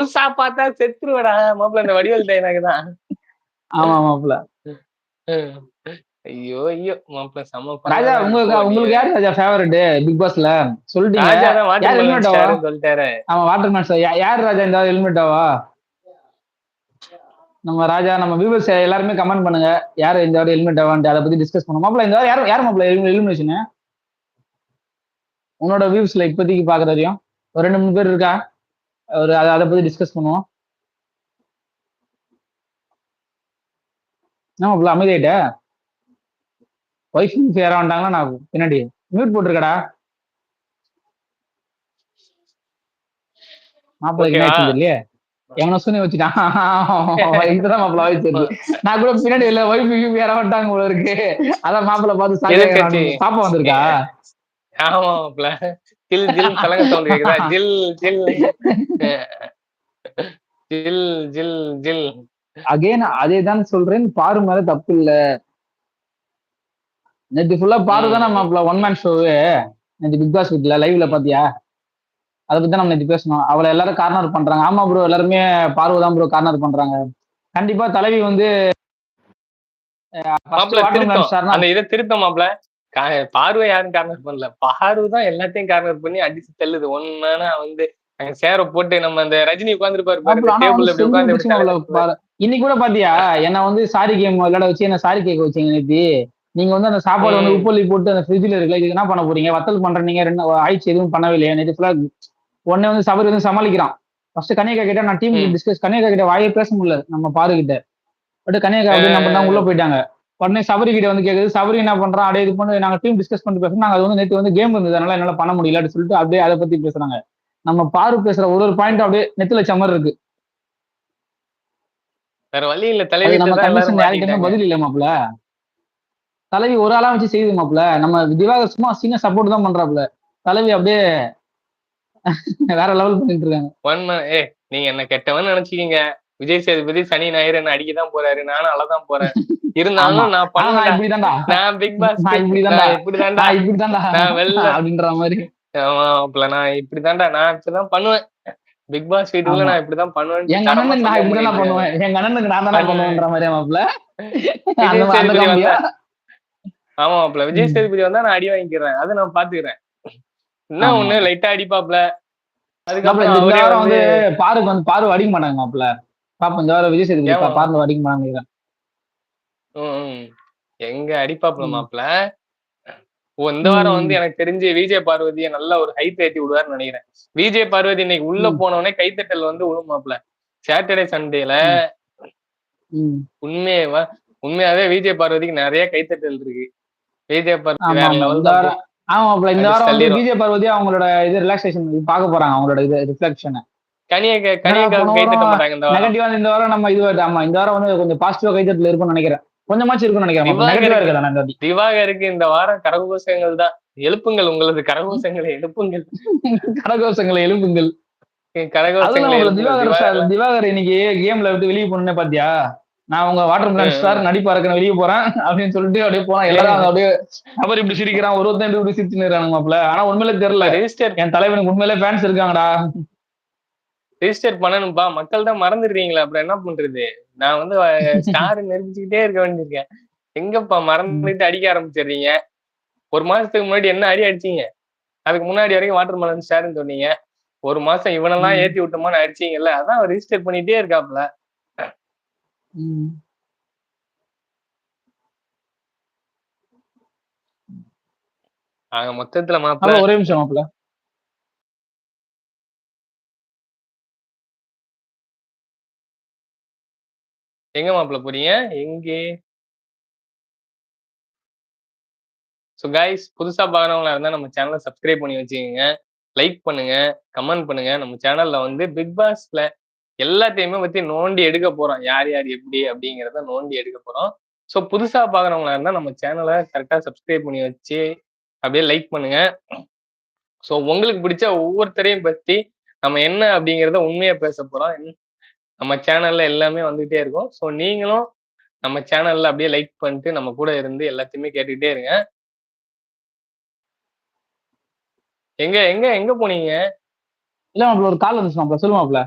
புதுசா பார்த்தா செத்துருவடா மாப்பிள்ள இந்த வடிவேல் டைலாக் தான் ஆமா மாப்பிள்ள. ஐயோ ஐயோ மாப்பிள்ள செம ராஜா உங்களுக்கு உங்களுக்கு யாரு ராஜா ஃபேவரட் பிக் பாஸ்ல சொல்லிட்டீங்க. யார் ஹெல்மெட் ஆவா? சொல்லிட்டாரு. ஆமா வாட்டர் மேன் யார் ராஜா இந்த ஹெல்மெட் ஆவா? நம்ம ராஜா நம்ம வியூவர்ஸ் எல்லாருமே கமெண்ட் பண்ணுங்க. யார் இந்த வாரம் ஹெல்மெட் ஆவான்ட்டு அதை பத்தி டிஸ்கஸ் பண்ணுவோம். மாப்பிள்ள இந்த வாரம் யார் யார் மாப்பிள்ள எலிமினேஷன் உன்னோட வியூஸ்ல இப்போதைக்கு பாக்குற வரையும் ஒரு ரெண்டு மூணு பேர் இருக்கா? ஒரு அதை அதை பத்தி டிஸ்கஸ் பண்ணுவோம். என்ன மாப்பிள்ள அமைதியாயிட்ட? ஒய்ஃப் யாரா வந்தாங்களா நான் பின்னாடி மியூட் போட்டிருக்கடா மாப்பிள்ளை இல்லையே எவன சுனி வச்சுட்டான் இதுதான் மாப்பிள்ள வச்சிருக்கு நான் கூட பின்னாடி இல்ல ஒய்ஃப் யாரா வந்துட்டாங்க போல இருக்கு. அதான் மாப்பிள்ள பார்த்து பாப்பா வந்திருக்கா? ஆமா மாப்பிள்ள ஜில் ஜில் கலங்க சவுண்ட் கேக்குதா ஜில். ஜில் ஜில் ஜில் ஜில். அகைன் அதே தான் சொல்றேன். பாரு மேல தப்பு இல்ல நேற்று ஃபுல்லா பாரு தானே மாப்பிள்ள ஒன் மேன் ஷோவு நேற்று பிக் பாஸ் வீட்ல லைவ்ல பாத்தியா? அதை பத்தி நம்ம நேற்று பேசணும். அவளை எல்லாரும் கார்னர் பண்றாங்க. ஆமா ப்ரோ எல்லாருமே பார்வை தான் ப்ரோ கார்னர் பண்றாங்க. கண்டிப்பா தலைவி வந்து அந்த இதை திருத்த மாப்பிள்ள பார்வை யாரும் கார்னர் பண்ணல. பார்வை தான் எல்லாத்தையும் கார்னர் பண்ணி அடிச்சு தள்ளுது. ஒன்னா வந்து சேர போட்டு நம்ம அந்த ரஜினி உட்காந்துருப்பாரு இன்னைக்கு கூட பாத்தியா? என்ன வந்து சாரி கேம் விளையாட வச்சு என்ன சாரி கேட்க வச்சீங்க நேத்தி. நீங்க வந்து அந்த சாப்பாடு வந்து உப்பள்ளி போட்டு அந்த ஃப்ரிட்ஜ்ல இருக்குல்ல இது என்ன பண்ண போறீங்க? வத்தல் பண்றீங்க ரெண்டு ஆயிடுச்சு எதுவும் பண்ணவே இல்லையா நேற்று ஃபுல்லா உடனே வந்து சபரி வந்து சமாளிக்கிறான். ஃபர்ஸ்ட் கன்னியகா கிட்ட நான் டீம் டிஸ்கஸ் கன்னியகா கிட்ட வாயே பேச முடியல நம்ம பாரு கிட்ட பட் கன்னியகா அப்படி நம்ம தான் உள்ள போயிட்டாங்க. உடனே சபரி கிட்ட வந்து கேக்குது. சபரி என்ன பண்றான்? அப்படியே இது பண்ணி நாங்க டீம் டிஸ்கஸ் பண்ணி பேசுறோம். நாங்க அது வந்து நேற்று வந்து கேம் இருந்தது. அதனால என்னால பண்ண முடியல அப்படின்னு சொல்லிட்டு அப்படியே அதை பத்தி பேசுறாங்க. நம்ம பாரு பேசுற ஒரு ஒரு பாயிண்ட் அப்படியே நெத்துல சமர் இருக்கு. வேற வழி இல்ல. தலைவி நம்ம கமிஷன் யார்கிட்டயுமே பதில் இல்ல மாப்ள தலைவி ஒரு ஆளா வச்சு செய்யுது மாப்ள நம்ம திவாகர் சும்மா சின்ன சப்போர்ட் தான் பண்றாப்ல தலைவி அப்படியே வேற லெவல் பண்ணிட்டு இருக்காங்க. ஏ நீங்க என்ன கெட்டவன் நினைச்சுக்கீங்க. விஜய் சேதுபதி சனி ஞாயிறு என்ன அடிக்கதான் போறாரு? நானும் அழதான் போறேன். இருந்தாலும் நான் பண்ண நான் பிக் பாஸ் இப்படிதான்டா. இப்படிதான்டா. நான் வெளில அப்படின்ற மாதிரி. ஆமா அப்பல நான் இப்படிதான்டா. நான் இப்படிதான் பண்ணுவேன். பிக் பாஸ் வீட்டுக்குள்ள நான் இப்படிதான் பண்ணுவேன் எங்க அண்ணனுக்கு நான் இப்படிதான் பண்ணுவேன். எங்க அண்ணனுக்கு நான் தானே பண்ணுவேன்ற மாதிரி மாப்ள ஆமா மாப்ள விஜய் சேதுபதி வந்தா நான் அடி வாங்கிக்கிறேன். அதை நான் பாத்துக்கிறேன். என்ன ஒண்ணு லைட்டா அடிப்பாப்ல. அதுக்கப்புறம் வந்து பாருக்கு வந்து பாரு அடிக்க மாட்டாங்க மாப்ள. பாப்போம். இந்த வாரம் விஜய் சேதுபதி பாரு அடிக்க மாட்டாங்க எங்க அடிப்பாப்ல மாப்ள ஓ இந்த வாரம் வந்து எனக்கு தெரிஞ்சு விஜய் பார்வதிய நல்ல ஒரு ஹை ஏத்தி விடுவாருன்னு நினைக்கிறேன். விஜய் பார்வதி இன்னைக்கு உள்ள போனவனே கைத்தட்டல் வந்து விழுமாப்ல சாட்டர்டே சண்டேல உண்மையவா உண்மையாவே விஜய் பார்வதிக்கு நிறைய கைத்தட்டல் இருக்கு. விஜய் பார்வதி வேற லெவல் ஆமாப்ல இந்த வாரம் விஜய் பார்வதி அவங்களோட இது ரிலாக்ஸேஷன் பார்க்க போறாங்க அவங்களோட இது ரிஃப்ளெக்ஷன் கனிய இந்த வாரம். நம்ம இது ஆமா இந்த வாரம் வந்து கொஞ்சம் பாசிட்டிவா கைத்தட்டல் இருக்கும்னு நினைக்கிறேன். கொஞ்சமாச்சும் இருக்கும்னு நினைக்கிறேன். திவாகருக்கு இந்த வாரம் கரகோஷங்கள் தான். எழுப்புங்கள் உங்களது கரகோஷங்களை எழுப்புங்கள். கரகோஷங்களை எழுப்புங்கள். திவாகர் திவாகர் இன்னைக்கு கேம்ல விட்டு வெளியே போனே பாத்தியா? நான் உங்க வாட்டர் மிலன் ஸ்டார் நடிப்பாருக்குன்னு வெளியே போறேன் அப்படின்னு சொல்லிட்டு அப்படியே போனா எல்லாரும் அப்படியே அவர் இப்படி சிரிக்கிறான் ஒரு ஒருத்தன் இப்படி சிரிச்சு நிறாங்க மாப்ள ஆனா உண்மையிலே தெரியல. என் தலைவனுக்கு உண்மையிலே ஃபேன்ஸ் இருக்காங்கடா. ரெஜிஸ்டர் பண்ணணும்பா. மக்கள் தான் மறந்துடுறீங்களா அப்புறம் என்ன பண்றது? நான் வந்து ஸ்டார் நெருப்பிச்சுக்கிட்டே இருக்க வேண்டியிருக்கேன். எங்கப்பா மறந்துட்டு அடிக்க ஆரம்பிச்சிடுறீங்க? ஒரு மாசத்துக்கு முன்னாடி என்ன அடி அடிச்சீங்க? அதுக்கு முன்னாடி வரைக்கும் வாட்டர் மலன் ஸ்டார்னு சொன்னீங்க. ஒரு மாசம் இவனெல்லாம் ஏத்தி விட்டோமான்னு அடிச்சீங்கல்ல அதான் ரிஜிஸ்டர் பண்ணிட்டே இருக்காப்ல ஆக மொத்தத்துல மாப்பிள்ள ஒரே நிமிஷம் மாப்பிள்ள எங்க மாப்பிள்ள போறீங்க? எங்கே? ஸோ கைஸ் புதுசா பாக்குறவங்களா இருந்தா நம்ம சேனலை சப்ஸ்கிரைப் பண்ணி வச்சுக்கோங்க. லைக் பண்ணுங்க கமெண்ட் பண்ணுங்க. நம்ம சேனல்ல வந்து பிக் பாஸ்ல எல்லாத்தையுமே பத்தி நோண்டி எடுக்க போறோம். யார் யார் எப்படி அப்படிங்கிறத நோண்டி எடுக்க போறோம். ஸோ புதுசா பாக்குறவங்களா இருந்தா நம்ம சேனலை கரெக்டா சப்ஸ்கிரைப் பண்ணி வச்சு அப்படியே லைக் பண்ணுங்க. ஸோ உங்களுக்கு பிடிச்ச ஒவ்வொருத்தரையும் பத்தி நம்ம என்ன அப்படிங்கிறத உண்மையா பேச போறோம். நம்ம சேனல்ல எல்லாமே வந்துகிட்டே இருக்கும். ஸோ நீங்களும் நம்ம சேனல்ல அப்படியே லைக் பண்ணிட்டு நம்ம கூட இருந்து எல்லாத்தையுமே கேட்டுக்கிட்டே இருங்க. எங்க எங்க எங்க போனீங்க? இல்ல மாப்ள ஒரு கால் வந்துச்சு மாப்ள